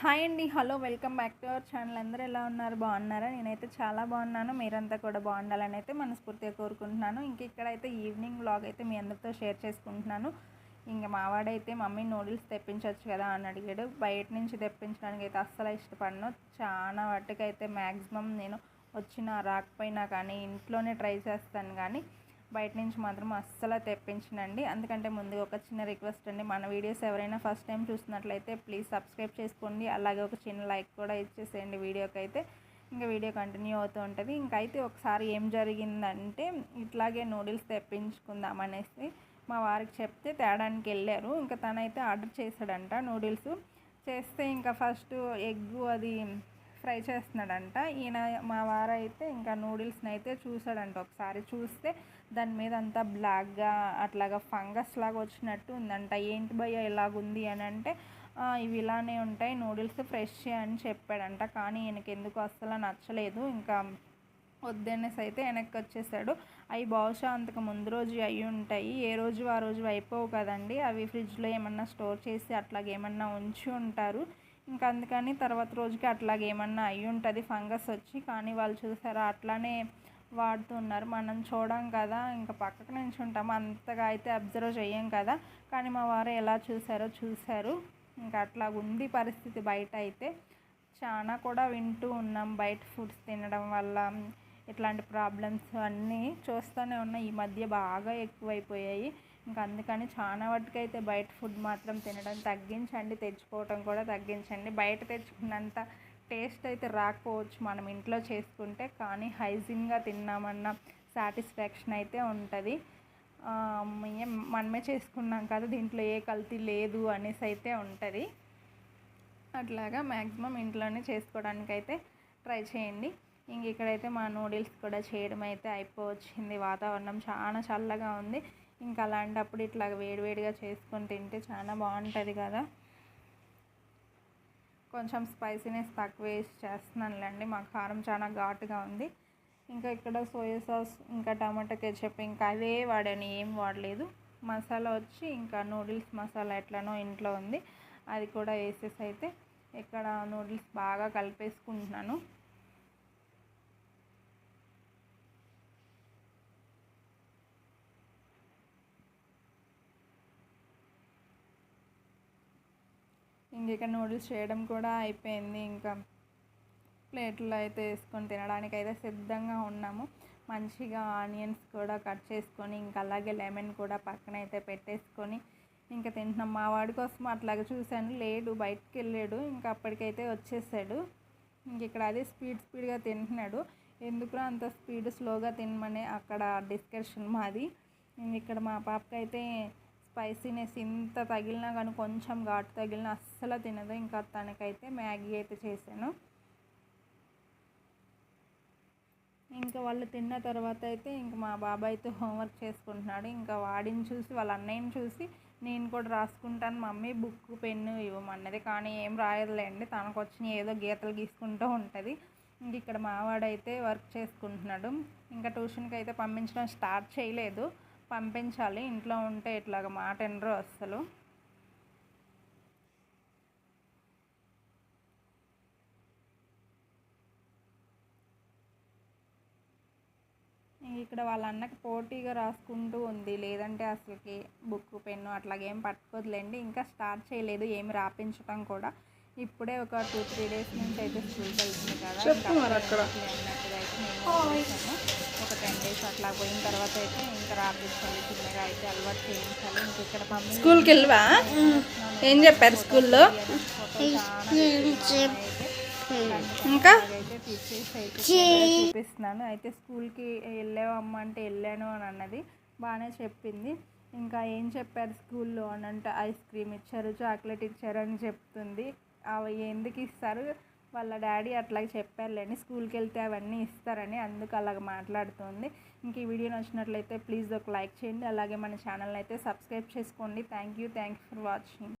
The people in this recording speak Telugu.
హాయ్ అండి. Hello welcome back to our channel. అందరూ ఎలా ఉన్నారు? బాగున్నారా? నేనైతే చాలా బాగున్నాను. మీరంతా కూడా బాగుండాలని అయితే మనస్ఫూర్తిగా కోరుకుంటున్నాను. ఇంక ఇక్కడైతే ఈవినింగ్ బ్లాగ్ అయితే మీ అందరితో షేర్ చేసుకుంటున్నాను. ఇంకా మావాడైతే మమ్మీ నూడిల్స్ తెప్పించవచ్చు కదా అని అడిగాడు. బయట నుంచి తెప్పించడానికి అయితే అస్సలు ఇష్టపడను. చాలా వాటికైతే మ్యాక్సిమం నేను వచ్చినా రాకపోయినా కానీ ఇంట్లోనే ట్రై చేస్తాను కానీ బయట నుంచి మాత్రం అస్సలు తెప్పించనండి. అందుకంటే ముందుగా ఒక చిన్న రిక్వెస్ట్ అండి. మన వీడియోస్ ఎవరైనా ఫస్ట్ టైం చూసినట్లయితే ప్లీజ్ సబ్స్క్రైబ్ చేసుకోండి. అలాగే ఒక చిన్న లైక్ కూడా ఇచ్చేసేయండి వీడియోకి అయితే ఇంకా వీడియో కంటిన్యూ అవుతూ ఉంటుంది. ఇంకైతే ఒకసారి ఏం జరిగిందంటే ఇట్లాగే నూడిల్స్ తెప్పించుకుందాం అనేసి మా వారికి చెప్తే తేడానికి వెళ్ళారు. ఇంకా తనైతే ఆర్డర్ చేశాడంట నూడిల్స్. చేస్తే ఇంకా ఫస్ట్ ఎగ్ అది ఫ్రై చేస్తున్నాడంట. ఈయన మా వారైతే ఇంకా నూడిల్స్ని అయితే చూసాడంట ఒకసారి చూస్తే. దాని మీద అంతా బ్లాక్గా అట్లాగా ఫంగస్ లాగా వచ్చినట్టు ఉందంట. ఏంటి భయ్య ఇలాగుంది అని అంటే ఇవి ఇలానే ఉంటాయి నూడిల్స్ ఫ్రెష్ అని చెప్పాడంట. కానీ ఈయనకి ఎందుకు అస్సలు నచ్చలేదు. ఇంకా వద్దనేసి అయితే వెనక్కి వచ్చేసాడు అవి బహుశా అంతకు ముందు రోజు అయి ఉంటాయి. ఏ రోజు ఆ రోజు అయిపోవు కదండి. అవి ఫ్రిడ్జ్లో ఏమన్నా స్టోర్ చేసి అట్లాగే ఏమన్నా ఉంచి ఉంటారు. ఇంకా అందుకని తర్వాత రోజుకి అట్లాగే ఏమన్నా అయి ఉంటుంది ఫంగస్ వచ్చి. కానీ వాళ్ళు చూసారా అట్లానే వాడుతున్నారు. మనం చూడం కదా ఇంకా పక్కకు నుంచి ఉంటాము అంతగా అయితే అబ్జర్వ్ చేయం కదా. కానీ మా వారు ఎలా చూసారో చూశారు ఇంకా అట్లా ఉంది పరిస్థితి బయట అయితే. చాలా కూడా వింటూ ఉన్నాం బయట ఫుడ్స్ తినడం వల్ల. ఇట్లాంటి ప్రాబ్లమ్స్ అన్నీ చూస్తూనే ఉన్నాయి ఈ మధ్య బాగా ఎక్కువైపోయాయి. ఇంకా అందుకని చాలా వాటికైతే బయట ఫుడ్ మాత్రం తినడం తగ్గించండి. తెచ్చుకోవటం కూడా తగ్గించండి. బయట తెచ్చుకున్నంత టేస్ట్ అయితే రాకపోవచ్చు మనం ఇంట్లో చేసుకుంటే కానీ హైజీన్గా తిన్నామన్న సాటిస్ఫాక్షన్ అయితే ఉంటుంది. మనమే చేసుకున్నాం కదా దీంట్లో ఏ కల్తీ లేదు అనేసి అయితే ఉంటుంది. అట్లాగా మ్యాక్సిమం ఇంట్లోనే చేసుకోవడానికి అయితే ట్రై చేయండి. ఇంక ఇక్కడైతే మా నూడిల్స్ కూడా చేయడం అయితే అయిపోవచ్చింది. వాతావరణం చాలా చల్లగా ఉంది. ఇంకా అలాంటప్పుడు ఇట్లా వేడివేడిగా చేసుకొని తింటే చాలా బాగుంటుంది కదా. కొంచెం స్పైసీనెస్ తక్కువ వేసి చేస్తున్నానులేండి. మా కారం చాలా ఘాటుగా ఉంది. ఇంకా ఇక్కడ సోయా సాస్ ఇంకా టమాటా కెచప్ ఇంకా అదే వాడాను. ఏం వాడలేదు. మసాలా వచ్చి ఇంకా నూడిల్స్ మసాలా ఎట్లనో ఇంట్లో ఉంది. అది కూడా వేసేసి అయితే ఇక్కడ నూడిల్స్ బాగా కలిపేసుకుంటున్నాను. ఇంక ఇక్కడ నూడిల్స్ చేయడం కూడా అయిపోయింది. ఇంకా ప్లేట్లో అయితే వేసుకొని తినడానికి అయితే సిద్ధంగా ఉన్నాము. మంచిగా ఆనియన్స్ కూడా కట్ చేసుకొని ఇంకా అలాగే లెమన్ కూడా పక్కన అయితే పెట్టేసుకొని ఇంకా తింటున్నాం. మా వాడి కోసం అట్లాగే చూశాను. లేడు బయటకు వెళ్ళాడు. ఇంకా అప్పటికైతే వచ్చేసాడు. ఇంక ఇక్కడ అదే స్పీడ్ స్పీడ్గా తింటున్నాడు. ఎందుకు అంత స్పీడ్ స్లోగా తినమని అక్కడ డిస్కషన్ మాది. ఇక్కడ మా పాపకైతే స్పైసీనెస్ ఇంత తగిలినా కానీ కొంచెం ఘాటు తగిలినా అస్సలు తినదు. ఇంకా తనకైతే మ్యాగీ అయితే చేశాను. ఇంకా వాళ్ళు తిన్న తర్వాత అయితే ఇంకా మా బాబాయ్ అయితే హోంవర్క్ చేసుకుంటున్నాడు. ఇంకా వాడిని చూసి వాళ్ళ అన్నయ్యని చూసి నేను కూడా రాసుకుంటాను. మమ్మీ బుక్ పెన్ను ఇవ్వమన్నది. కానీ ఏం రాయదులేండి. తనకు వచ్చిన ఏదో గీతలు గీసుకుంటూ ఉంటుంది. ఇంక ఇక్కడ మావాడైతే వర్క్ చేసుకుంటున్నాడు. ఇంకా ట్యూషన్కి అయితే పంపించడం స్టార్ట్ చేయలేదు. పంపించాలి. ఇంట్లో ఉంటే ఇట్లాగ మాట ఎనరు అస్సలు. ఇక్కడ వాళ్ళ అన్నకి పోటీగా రాసుకుంటూ ఉంది. లేదంటే అసలుకి బుక్ పెన్ను అట్లాగేం పట్టుకోదులేండి. ఇంకా స్టార్ట్ చేయలేదు. ఏమి రాపించడం కూడా. ఇప్పుడే ఒక టూ త్రీ డేస్ నుంచి అయితే స్కూల్కి వెళ్తుంది కదా. ఒక టెన్ డేస్ అట్లా పోయిన తర్వాత అయితే ఇంకా రాపించాలి చిన్నగా అయితే అలవాటు చేయించాలి. ఇంక ఇక్కడ స్కూల్కి వెళ్ళవా? ఏం చెప్పారు స్కూల్లో? ఇంకా? చూపిస్తున్నాను. అయితే స్కూల్కి వెళ్ళావమ్మ అంటే వెళ్ళాను అని అన్నది బాగానే చెప్పింది. ఇంకా ఏం చెప్పారు స్కూల్లో అని అంటే ఐస్ క్రీమ్ ఇచ్చారు చాక్లెట్ ఇచ్చారు అని చెప్తుంది. ఎందుకు ఇస్తారు? వాళ్ళ డాడీ అట్లాగే చెప్పారులేండి స్కూల్కి వెళ్తే అవన్నీ ఇస్తారని అందుకు అలాగ మాట్లాడుతుంది. ఇంక ఈ వీడియో నచ్చినట్లయితే ప్లీజ్ ఒక లైక్ చేయండి అలాగే మన ఛానల్ అయితే సబ్స్క్రైబ్ చేసుకోండి. Thank you thank you for watching.